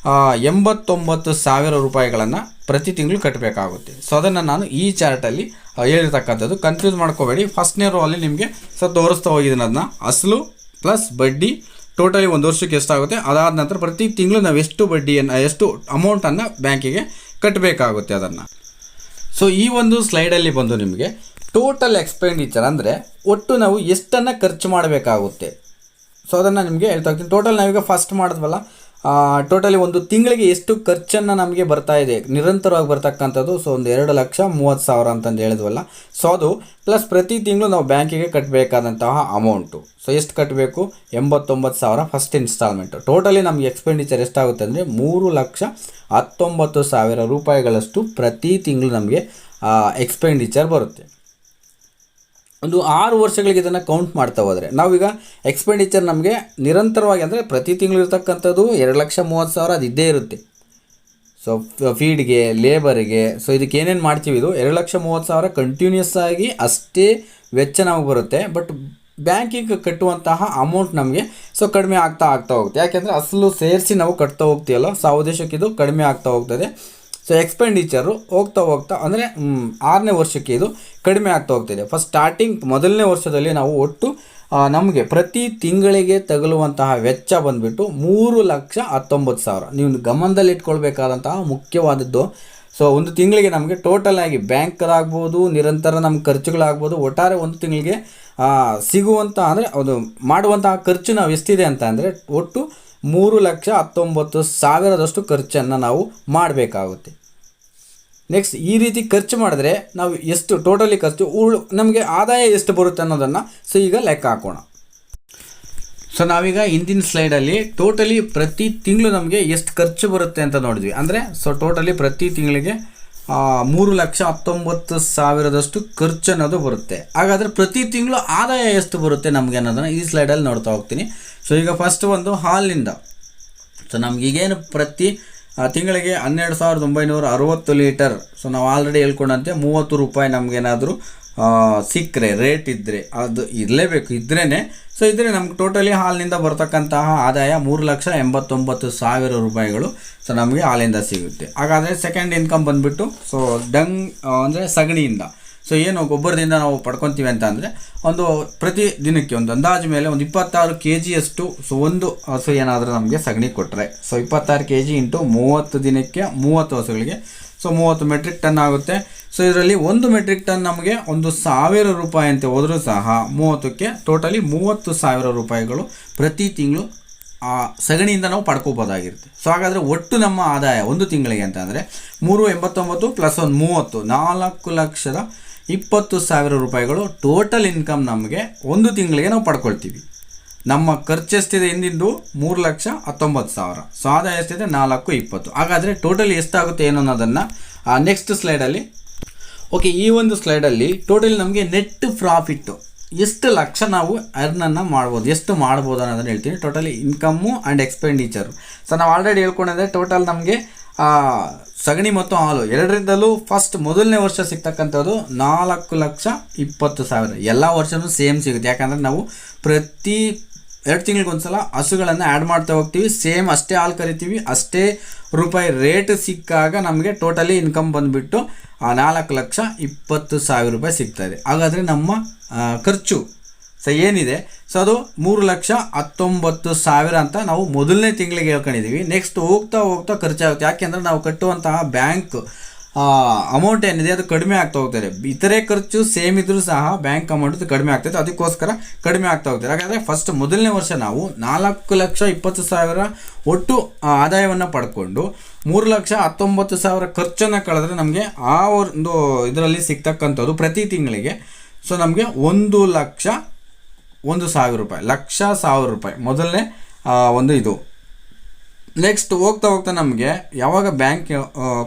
S2: ಎಂಬತ್ತೊಂಬತ್ತು ಸಾವಿರ ರೂಪಾಯಿಗಳನ್ನು ಪ್ರತಿ ತಿಂಗಳು ಕಟ್ಟಬೇಕಾಗುತ್ತೆ ಸೊ ಅದನ್ನು ನಾನು ಈ ಚಾರ್ಟಲ್ಲಿ ಹೇಳಿರ್ತಕ್ಕಂಥದ್ದು. ಕನ್ಫ್ಯೂಸ್ ಮಾಡ್ಕೋಬೇಡಿ. ಫಸ್ಟ್ನೇ ರೋ ಅಲ್ಲಿ ನಿಮಗೆ ಸೊ ತೋರಿಸ್ತಾ ಹೋಗಿದ್ದೀನಿ ಅದನ್ನ ಅಸಲು ಪ್ಲಸ್ ಬಡ್ಡಿ. ಟೋಟಲಿ ಒಂದು ವರ್ಷಕ್ಕೆ ಎಷ್ಟಾಗುತ್ತೆ? ಅದಾದ ನಂತರ ಪ್ರತಿ ತಿಂಗಳು ನಾವು ಎಷ್ಟು ಬಡ್ಡಿಯನ್ನು, ಎಷ್ಟು ಅಮೌಂಟನ್ನು ಬ್ಯಾಂಕಿಗೆ ಕಟ್ಟಬೇಕಾಗುತ್ತೆ ಅದನ್ನು. ಸೊ ಈ ಒಂದು ಸ್ಲೈಡಲ್ಲಿ ಬಂದು ನಿಮಗೆ ಟೋಟಲ್ ಎಕ್ಸ್ಪೆಂಡಿಚರ್ ಅಂದರೆ ಒಟ್ಟು ನಾವು ಎಷ್ಟನ್ನು ಖರ್ಚು ಮಾಡಬೇಕಾಗುತ್ತೆ. ಸೊ ಅದನ್ನು ನಿಮಗೆ ಹೇಳ್ತಾ ಹೋಗ್ತೀನಿ. ಟೋಟಲ್ ನಾವೀಗ ಫಸ್ಟ್ ಮಾಡಿದ್ವಲ್ಲ? ಟೋಟಲಿ ಒಂದು ತಿಂಗಳಿಗೆ ಎಷ್ಟು ಖರ್ಚನ್ನು ನಮಗೆ ಬರ್ತಾ ಇದೆ, ನಿರಂತರವಾಗಿ ಬರ್ತಕ್ಕಂಥದ್ದು, ಸೊ ಒಂದು ಎರಡು ಲಕ್ಷ ಮೂವತ್ತು ಸಾವಿರ ಅಂತಂದು ಹೇಳಿದ್ವಲ್ಲ. ಸೊ ಅದು ಪ್ಲಸ್ ಪ್ರತಿ ತಿಂಗಳು ನಾವು ಬ್ಯಾಂಕಿಗೆ ಕಟ್ಟಬೇಕಾದಂತಹ ಅಮೌಂಟು ಸೊ ಎಷ್ಟು ಕಟ್ಟಬೇಕು ಎಂಬತ್ತೊಂಬತ್ತು ಸಾವಿರ ಫಸ್ಟ್ ಇನ್ಸ್ಟಾಲ್ಮೆಂಟು ಟೋಟಲಿ ನಮಗೆ ಎಕ್ಸ್ಪೆಂಡಿಚರ್ ಎಷ್ಟಾಗುತ್ತೆ ಅಂದರೆ ಮೂರು ಲಕ್ಷ ಹತ್ತೊಂಬತ್ತು ಸಾವಿರ ರೂಪಾಯಿಗಳಷ್ಟು ಪ್ರತಿ ತಿಂಗಳು ನಮಗೆ ಎಕ್ಸ್ಪೆಂಡಿಚರ್ ಬರುತ್ತೆ. ಒಂದು ಆರು ವರ್ಷಗಳಿಗೆ ಇದನ್ನು ಕೌಂಟ್ ಮಾಡ್ತಾ ಹೋದರೆ. ನಾವೀಗ ಎಕ್ಸ್ಪೆಂಡಿಚರ್ ನಮಗೆ ನಿರಂತರವಾಗಿ ಅಂದರೆ ಪ್ರತಿ ತಿಂಗಳು ಇರ್ತಕ್ಕಂಥದ್ದು ಎರಡು ಲಕ್ಷ ಮೂವತ್ತು ಸಾವಿರ ಅದು ಇದ್ದೇ ಇರುತ್ತೆ. ಸೊ ಫೀಡ್ಗೆ ಲೇಬರಿಗೆ ಸೊ ಇದಕ್ಕೆ ಏನೇನು ಮಾಡ್ತೀವಿ ಇದು? ಎರಡು ಲಕ್ಷ ಮೂವತ್ತು ಸಾವಿರ ಕಂಟಿನ್ಯೂಸ್ ಆಗಿ ಅಷ್ಟೇ ವೆಚ್ಚ ನಮಗೆ ಬರುತ್ತೆ. ಬಟ್ ಬ್ಯಾಂಕಿಗೆ ಕಟ್ಟುವಂತಹ ಅಮೌಂಟ್ ನಮಗೆ ಸೊ ಕಡಿಮೆ ಆಗ್ತಾ ಆಗ್ತಾ ಹೋಗುತ್ತೆ. ಯಾಕೆಂದರೆ ಅಸಲು ಸೇರಿಸಿ ನಾವು ಕಟ್ತಾ ಹೋಗ್ತೀವಲ್ಲ, ಸೊ ಆ ಇದು ಕಡಿಮೆ ಆಗ್ತಾ ಹೋಗ್ತದೆ. ಸೊ ಎಕ್ಸ್ಪೆಂಡಿಚರು ಹೋಗ್ತಾ ಹೋಗ್ತಾ, ಅಂದರೆ ಆರನೇ ವರ್ಷಕ್ಕೆ ಇದು ಕಡಿಮೆ ಆಗ್ತಾ ಹೋಗ್ತಿದೆ. ಫಸ್ಟ್ ಸ್ಟಾರ್ಟಿಂಗ್ ಮೊದಲನೇ ವರ್ಷದಲ್ಲಿ ನಾವು ಒಟ್ಟು ನಮಗೆ ಪ್ರತಿ ತಿಂಗಳಿಗೆ ತಗಲುವಂತಹ ವೆಚ್ಚ ಬಂದುಬಿಟ್ಟು ಮೂರು ಲಕ್ಷ ಹತ್ತೊಂಬತ್ತು ಸಾವಿರ. ನೀವು ಗಮನದಲ್ಲಿ ಇಟ್ಕೊಳ್ಬೇಕಾದಂತಹ ಮುಖ್ಯವಾದದ್ದು ಸೊ ಒಂದು ತಿಂಗಳಿಗೆ ನಮಗೆ ಟೋಟಲ್ ಆಗಿ ಬ್ಯಾಂಕ್ಗಳಾಗ್ಬೋದು ನಿರಂತರ ನಮ್ಮ ಖರ್ಚುಗಳಾಗ್ಬೋದು, ಒಟ್ಟಾರೆ ಒಂದು ತಿಂಗಳಿಗೆ ಸಿಗುವಂಥ ಅಂದರೆ, ಅದು ಮಾಡುವಂತಹ ಖರ್ಚು ನಾವು ಎಷ್ಟಿದೆ ಅಂತ ಅಂದರೆ, ಒಟ್ಟು ಮೂರು ಲಕ್ಷ ಹತ್ತೊಂಬತ್ತು ಸಾವಿರದಷ್ಟು ಖರ್ಚನ್ನು ನಾವು ಮಾಡಬೇಕಾಗುತ್ತೆ. ನೆಕ್ಸ್ಟ್ ಈ ರೀತಿ ಖರ್ಚು ಮಾಡಿದ್ರೆ ನಾವು ಎಷ್ಟು ಟೋಟಲಿ ಖರ್ಚು, ಉಳು, ನಮಗೆ ಆದಾಯ ಎಷ್ಟು ಬರುತ್ತೆ ಅನ್ನೋದನ್ನು ಸೊ ಈಗ ಲೆಕ್ಕ ಹಾಕೋಣ. ಸೊ ನಾವೀಗ ಹಿಂದಿನ ಸ್ಲೈಡಲ್ಲಿ ಟೋಟಲಿ ಪ್ರತಿ ತಿಂಗಳು ನಮಗೆ ಎಷ್ಟು ಖರ್ಚು ಬರುತ್ತೆ ಅಂತ ನೋಡಿದ್ವಿ. ಅಂದರೆ ಸೊ ಟೋಟಲಿ ಪ್ರತಿ ತಿಂಗಳಿಗೆ ಮೂರು ಲಕ್ಷ ಹತ್ತೊಂಬತ್ತು ಸಾವಿರದಷ್ಟು ಖರ್ಚು ಅನ್ನೋದು ಬರುತ್ತೆ. ಹಾಗಾದರೆ ಪ್ರತಿ ತಿಂಗಳು ಆದಾಯ ಎಷ್ಟು ಬರುತ್ತೆ ನಮಗೆ ಅನ್ನೋದನ್ನು ಈ ಸ್ಲೈಡಲ್ಲಿ ನೋಡ್ತಾ ಹೋಗ್ತೀನಿ. ಸೊ ಈಗ ಫಸ್ಟ್ ಒಂದು ಹಾಲಿನಿಂದ. ಸೊ ನಮಗೀಗೇನು ಪ್ರತಿ ತಿಂಗಳಿಗೆ ಹನ್ನೆರಡು ಸಾವಿರದ ಒಂಬೈನೂರ ಅರವತ್ತು ಲೀಟರ್. ಸೊ ನಾವು ಆಲ್ರೆಡಿ ಹೇಳ್ಕೊಂಡಂತೆ ಮೂವತ್ತು ರೂಪಾಯಿ ನಮಗೇನಾದರೂ ಸಿಕ್ಕರೆ ರೇಟ್ ಇದ್ದರೆ ಅದು ಇರಲೇಬೇಕು. ಇದ್ರೇ ಸೊ ಇದ್ರೆ ನಮ್ಗೆ ಟೋಟಲಿ ಹಾಲಿನಿಂದ ಬರ್ತಕ್ಕಂತಹ ಆದಾಯ ಮೂರು ಲಕ್ಷ ಎಂಬತ್ತೊಂಬತ್ತು ಸಾವಿರ ರೂಪಾಯಿಗಳು ಸೊ ನಮಗೆ ಹಾಲಿಂದ ಸಿಗುತ್ತೆ. ಹಾಗಾದರೆ ಸೆಕೆಂಡ್ ಇನ್ಕಮ್ ಬಂದುಬಿಟ್ಟು ಸೊ ಡಂಗ್ ಅಂದರೆ ಸಗಣಿಯಿಂದ. ಸೊ ಏನು, ಗೊಬ್ಬರದಿಂದ ನಾವು ಪಡ್ಕೊತೀವಿ ಅಂತ ಅಂದರೆ ಒಂದು ಪ್ರತಿ ದಿನಕ್ಕೆ ಒಂದು ಅಂದಾಜು ಮೇಲೆ ಒಂದು ಇಪ್ಪತ್ತಾರು ಕೆ ಜಿಯಷ್ಟು ಸೊ ಒಂದು ಹಸು ಏನಾದರೂ ನಮಗೆ ಸಗಣಿ ಕೊಟ್ಟರೆ ಸೊ ಇಪ್ಪತ್ತಾರು ಕೆ ಜಿ ಇಂಟು ಮೂವತ್ತು ದಿನಕ್ಕೆ ಮೂವತ್ತು ಹಸುಗಳಿಗೆ ಸೊ ಮೂವತ್ತು ಮೆಟ್ರಿಕ್ ಟನ್ ಆಗುತ್ತೆ. ಸೊ ಇದರಲ್ಲಿ ಒಂದು ಮೆಟ್ರಿಕ್ ಟನ್ ನಮಗೆ ಒಂದು ಸಾವಿರ ರೂಪಾಯಿ ಅಂತ ಹೋದರೂ ಸಹ ಮೂವತ್ತಕ್ಕೆ ಟೋಟಲಿ ಮೂವತ್ತು ಸಾವಿರ ರೂಪಾಯಿಗಳು ಪ್ರತಿ ತಿಂಗಳು, ಆ, ಸಗಣಿಯಿಂದ ನಾವು ಪಡ್ಕೋಬೋದಾಗಿರುತ್ತೆ. ಸೊ ಹಾಗಾದರೆ ಒಟ್ಟು ನಮ್ಮ ಆದಾಯ ಒಂದು ತಿಂಗಳಿಗೆ ಅಂತಂದರೆ ಮೂರು ಎಂಬತ್ತೊಂಬತ್ತು ಪ್ಲಸ್ ಒಂದು ಮೂವತ್ತು, ನಾಲ್ಕು ಲಕ್ಷದ ಇಪ್ಪತ್ತು ಸಾವಿರ ರೂಪಾಯಿಗಳು ಟೋಟಲ್ ಇನ್ಕಮ್ ನಮಗೆ ಒಂದು ತಿಂಗಳಿಗೆ ನಾವು ಪಡ್ಕೊಳ್ತೀವಿ. ನಮ್ಮ ಖರ್ಚು ಎಷ್ಟಿದೆ ಹಿಂದಿಂದು ಮೂರು ಲಕ್ಷ ಹತ್ತೊಂಬತ್ತು ಸಾವಿರ. ಸೊ ಆದಾಯ ಎಷ್ಟಿದೆ? ನಾಲ್ಕು ಇಪ್ಪತ್ತು. ಹಾಗಾದರೆ ಟೋಟಲ್ ಎಷ್ಟಾಗುತ್ತೆ ಏನು ಅನ್ನೋದನ್ನು ನೆಕ್ಸ್ಟ್ ಸ್ಲೈಡಲ್ಲಿ ಓಕೆ ಈ ಒಂದು ಸ್ಲೈಡಲ್ಲಿ ಟೋಟಲ್ ನಮಗೆ ನೆಟ್ ಪ್ರಾಫಿಟ್ಟು ಎಷ್ಟು ಲಕ್ಷ ನಾವು ಅರ್ನನ್ನು ಮಾಡ್ಬೋದು, ಎಷ್ಟು ಮಾಡ್ಬೋದು ಅನ್ನೋದನ್ನು ಹೇಳ್ತೀನಿ. Totally income and expenditure so ನಾವು ಆಲ್ರೆಡಿ ಹೇಳ್ಕೊಂಡಿದ್ದೆ ಟೋಟಲ್ ನಮಗೆ ಸಗಣಿ ಮತ್ತು ಹಾಲು. ಎರಡರಿಂದಲೂ ಫಸ್ಟ್ ಮೊದಲನೇ ವರ್ಷ ಸಿಗ್ತಕ್ಕಂಥದ್ದು ನಾಲ್ಕು ಲಕ್ಷ ಇಪ್ಪತ್ತು ಸಾವಿರ. ಎಲ್ಲ ವರ್ಷವೂ ಸೇಮ್ ಸಿಗುತ್ತೆ. ಯಾಕಂದರೆ ನಾವು ಪ್ರತಿ ಎರಡು ತಿಂಗಳಿಗೊಂದ್ಸಲ ಹಸುಗಳನ್ನು ಆ್ಯಡ್ ಮಾಡ್ತಾ ಹೋಗ್ತೀವಿ. ಸೇಮ್ ಅಷ್ಟೇ ಹಾಲು ಕರಿತೀವಿ. ಅಷ್ಟೇ ರೂಪಾಯಿ ರೇಟ್ ಸಿಕ್ಕಾಗ ನಮಗೆ ಟೋಟಲಿ ಇನ್ಕಮ್ ಬಂದುಬಿಟ್ಟು ನಾಲ್ಕು ಲಕ್ಷ ಇಪ್ಪತ್ತು ಸಾವಿರ ರೂಪಾಯಿ ಸಿಗ್ತಾ ಇದೆ. ಹಾಗಾದರೆ ನಮ್ಮ ಖರ್ಚು ಸೊ ಏನಿದೆ? ಸೊ ಅದು ಮೂರು ಲಕ್ಷ ಹತ್ತೊಂಬತ್ತು ಸಾವಿರ ಅಂತ ನಾವು ಮೊದಲನೇ ತಿಂಗಳಿಗೆ ಹೇಳ್ಕೊಂಡಿದ್ದೀವಿ ನೆಕ್ಸ್ಟ್ ಹೋಗ್ತಾ ಹೋಗ್ತಾ ಖರ್ಚಾಗುತ್ತೆ. ಯಾಕೆಂದರೆ ನಾವು ಕಟ್ಟುವಂತಹ ಬ್ಯಾಂಕ್ ಅಮೌಂಟ್ ಏನಿದೆ ಅದು ಕಡಿಮೆ ಆಗ್ತಾ ಹೋಗ್ತಾರೆ ಇತರೆ ಖರ್ಚು ಸೇಮ್ ಇದ್ರೂ ಸಹ ಬ್ಯಾಂಕ್ ಅಮೌಂಟ್ ಕಡಿಮೆ ಆಗ್ತೈತೆ ಅದಕ್ಕೋಸ್ಕರ ಕಡಿಮೆ ಆಗ್ತಾ ಹೋಗ್ತಾರೆ ಹಾಗಾದರೆ ಫಸ್ಟ್ ಮೊದಲನೇ ವರ್ಷ ನಾವು ನಾಲ್ಕು ಲಕ್ಷ ಇಪ್ಪತ್ತು ಸಾವಿರ ಒಟ್ಟು ಆದಾಯವನ್ನು ಪಡ್ಕೊಂಡು ಮೂರು ಲಕ್ಷ ಹತ್ತೊಂಬತ್ತು ಸಾವಿರ ಖರ್ಚನ್ನು ಕಳೆದ್ರೆ ನಮಗೆ ಆ ಒಂದು ಇದರಲ್ಲಿ ಸಿಗ್ತಕ್ಕಂಥದ್ದು ಪ್ರತಿ ತಿಂಗಳಿಗೆ. ಸೊ ನಮಗೆ ಒಂದು ಲಕ್ಷ ಒಂದು ಸಾವಿರ ರೂಪಾಯಿ, ಲಕ್ಷ ಸಾವಿರ ರೂಪಾಯಿ ಮೊದಲನೇ ಒಂದು ಇದು. ನೆಕ್ಸ್ಟ್ ಹೋಗ್ತಾ ಹೋಗ್ತಾ ನಮಗೆ ಯಾವಾಗ ಬ್ಯಾಂಕ್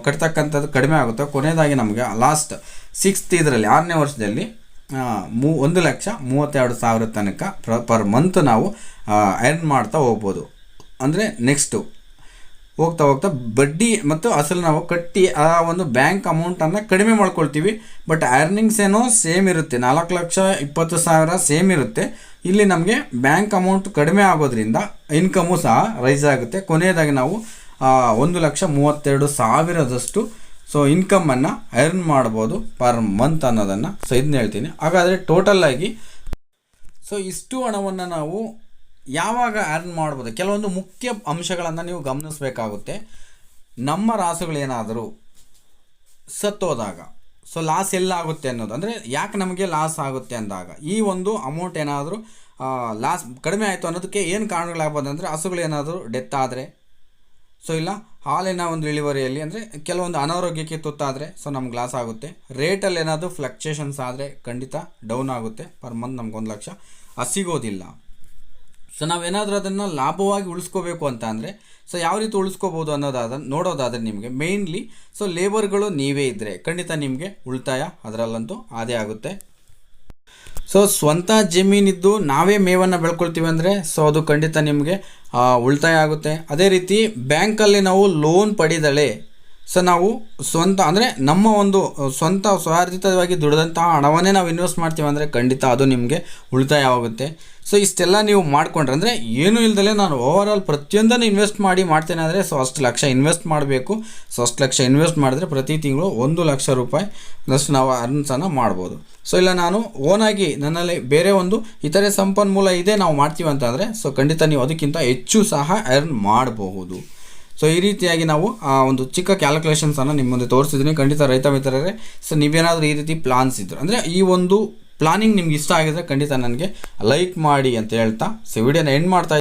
S2: ಕಟ್ತಕ್ಕಂಥದ್ದು ಕಡಿಮೆ ಆಗುತ್ತೋ ಕೊನೆಯದಾಗಿ ನಮಗೆ ಲಾಸ್ಟ್ ಸಿಕ್ಸ್ತ್ ಇದರಲ್ಲಿ, ಆರನೇ ವರ್ಷದಲ್ಲಿ ಮೂ, ಒಂದು ಲಕ್ಷ ಮೂವತ್ತೆರಡು ಸಾವಿರ ತನಕ ಪರ್ ಮಂತ್ ನಾವು ಅರ್ನ್ ಮಾಡ್ತಾ ಹೋಗ್ಬೋದು. ಅಂದರೆ ನೆಕ್ಸ್ಟು ಹೋಗ್ತಾ ಹೋಗ್ತಾ ಬಡ್ಡಿ ಮತ್ತು ಅಸಲು ನಾವು ಕಟ್ಟಿ ಆ ಒಂದು ಬ್ಯಾಂಕ್ ಅಮೌಂಟನ್ನು ಕಡಿಮೆ ಮಾಡ್ಕೊಳ್ತೀವಿ. ಬಟ್ ಅರ್ನಿಂಗ್ಸ್ ಏನೋ ಸೇಮ್ ಇರುತ್ತೆ. ನಾಲ್ಕು ಲಕ್ಷ ಇಪ್ಪತ್ತು ಸಾವಿರ ಸೇಮ್ ಇರುತ್ತೆ. ಇಲ್ಲಿ ನಮಗೆ ಬ್ಯಾಂಕ್ ಅಮೌಂಟ್ ಕಡಿಮೆ ಆಗೋದ್ರಿಂದ ಇನ್ಕಮು ಸಹ ರೈಸ್ ಆಗುತ್ತೆ. ಕೊನೆಯದಾಗಿ ನಾವು ಒಂದು ಲಕ್ಷ ಮೂವತ್ತೆರಡು ಸಾವಿರದಷ್ಟು ಸೊ ಇನ್ಕಮನ್ನು ಅರ್ನ್ ಮಾಡ್ಬೋದು ಪರ್ ಮಂತ್ ಅನ್ನೋದನ್ನು ಸೊ ಇದನ್ನ ಹೇಳ್ತೀನಿ. ಹಾಗಾದರೆ ಟೋಟಲ್ಲಾಗಿ ಸೊ ಇಷ್ಟು ಹಣವನ್ನು ನಾವು ಯಾವಾಗ ಅರ್ನ್ ಮಾಡ್ಬೋದು? ಕೆಲವೊಂದು ಮುಖ್ಯ ಅಂಶಗಳನ್ನು ನೀವು ಗಮನಿಸಬೇಕಾಗುತ್ತೆ. ನಮ್ಮ ರಾಸುಗಳೇನಾದರೂ ಸತ್ತೋದಾಗ ಸೊ ಲಾಸ್ ಎಲ್ಲಾಗುತ್ತೆ ಅನ್ನೋದು. ಅಂದರೆ ಯಾಕೆ ನಮಗೆ ಲಾಸ್ ಆಗುತ್ತೆ ಅಂದಾಗ, ಈ ಒಂದು ಅಮೌಂಟ್ ಏನಾದರೂ ಲಾಸ್ ಕಡಿಮೆ ಆಯಿತು ಅನ್ನೋದಕ್ಕೆ ಏನು ಕಾರಣಗಳಾಗ್ಬೋದು ಅಂದರೆ ಹಸುಗಳೇನಾದರೂ ಡೆತ್ ಆದರೆ ಸೊ ಇಲ್ಲ, ಹಾಲಿನ ಒಂದು ಇಳುವರಿಯಲ್ಲಿ ಅಂದರೆ ಕೆಲವೊಂದು ಅನಾರೋಗ್ಯಕ್ಕೆ ತುತ್ತಾದರೆ ಸೊ ನಮ್ಗೆ ಲಾಸ್ ಆಗುತ್ತೆ. ರೇಟಲ್ಲಿ ಏನಾದರೂ ಫ್ಲಕ್ಚುಯೇಷನ್ಸ್ ಆದರೆ ಖಂಡಿತ ಡೌನ್ ಆಗುತ್ತೆ. ಪರ್ ಮಂತ್ ನಮ್ಗೆ ಒಂದು ಲಕ್ಷ ಸಿಗೋದಿಲ್ಲ ಸೊ ನಾವೇನಾದರೂ ಅದನ್ನು ಲಾಭವಾಗಿ ಉಳಿಸ್ಕೋಬೇಕು ಅಂತ ಅಂದರೆ ಸೊ ಯಾವ ರೀತಿ ಉಳಿಸ್ಕೋಬೋದು ಅನ್ನೋದಾದ, ನೋಡೋದಾದರೆ ನಿಮಗೆ ಮೇಯ್ನ್ಲಿ ಸೊ ಲೇಬರ್ಗಳು ನೀವೇ ಇದ್ದರೆ ಖಂಡಿತ ನಿಮಗೆ ಉಳಿತಾಯ ಅದರಲ್ಲಂತೂ ಅದೇ ಆಗುತ್ತೆ. ಸೊ ಸ್ವಂತ ಜಮೀನಿದ್ದು ನಾವೇ ಮೇವನ್ನು ಬೆಳ್ಕೊಳ್ತೀವಿ ಅಂದರೆ ಸೊ ಅದು ಖಂಡಿತ ನಿಮಗೆ ಉಳಿತಾಯ ಆಗುತ್ತೆ. ಅದೇ ರೀತಿ ಬ್ಯಾಂಕಲ್ಲಿ ನಾವು ಲೋನ್ ಪಡೆದಳೆ ಸೊ ನಾವು ಸ್ವಂತ, ಅಂದರೆ ನಮ್ಮ ಒಂದು ಸ್ವಂತ ಸ್ವಾರ್ಥಿತವಾಗಿ ದುಡಿದಂತಹ ಹಣವನ್ನೇ ನಾವು ಇನ್ವೆಸ್ಟ್ ಮಾಡ್ತೀವಿ ಅಂದರೆ ಖಂಡಿತ ಅದು ನಿಮಗೆ ಉಳಿತಾಯ ಆಗುತ್ತೆ. ಸೊ ಇಷ್ಟೆಲ್ಲ ನೀವು ಮಾಡಿಕೊಂಡ್ರೆ, ಅಂದರೆ ಏನೂ ಇಲ್ದಲೆ ನಾನು ಓವರ್ ಆಲ್ ಪ್ರತಿಯೊಂದನ್ನು ಇನ್ವೆಸ್ಟ್ ಮಾಡಿ ಮಾಡ್ತೇನೆ ಅಂದರೆ, ಸೊ, ಅಷ್ಟು ಲಕ್ಷ ಇನ್ವೆಸ್ಟ್ ಮಾಡಬೇಕು. ಸೊ ಅಷ್ಟು ಲಕ್ಷ ಇನ್ವೆಸ್ಟ್ ಮಾಡಿದ್ರೆ ಪ್ರತಿ ತಿಂಗಳು ಒಂದು ಲಕ್ಷ ರೂಪಾಯಿ ಅಷ್ಟು ನಾವು ಅರ್ನ್ಸನ್ನು ಮಾಡ್ಬೋದು. ಸೊ ಇಲ್ಲ, ನಾನು ಓನಾಗಿ ನನ್ನಲ್ಲಿ ಬೇರೆ ಒಂದು ಇತರೆ ಸಂಪನ್ಮೂಲ ಇದೆ ನಾವು ಮಾಡ್ತೀವಿ ಅಂತಂದರೆ ಸೊ, ಖಂಡಿತ ನೀವು ಅದಕ್ಕಿಂತ ಹೆಚ್ಚು ಸಹ ಅರ್ನ್ ಮಾಡಬಹುದು. ಸೊ ಈ ರೀತಿಯಾಗಿ ನಾವು, ಆ, ಒಂದು ಚಿಕ್ಕ ಕ್ಯಾಲ್ಕುಲೇಷನ್ಸನ್ನು ನಿಮ್ಮ ಮುಂದೆ ತೋರಿಸಿದ್ದೀನಿ. ಖಂಡಿತ ರೈತ ಮಿತ್ರರೇ, ಸೊ, ನೀವೇನಾದರೂ ಈ ರೀತಿ ಪ್ಲಾನ್ಸ್ ಇದ್ರು, ಅಂದರೆ ಈ ಒಂದು ಪ್ಲಾನಿಂಗ್ ನಿಮ್ಗೆ ಇಷ್ಟ ಆಗಿದ್ರೆ ಖಂಡಿತ ನನಗೆ ಲೈಕ್ ಮಾಡಿ ಅಂತ ಹೇಳ್ತಾ, ಸೊ ವಿಡಿಯೋನ ಎಂಡ್ ಮಾಡ್ತಾ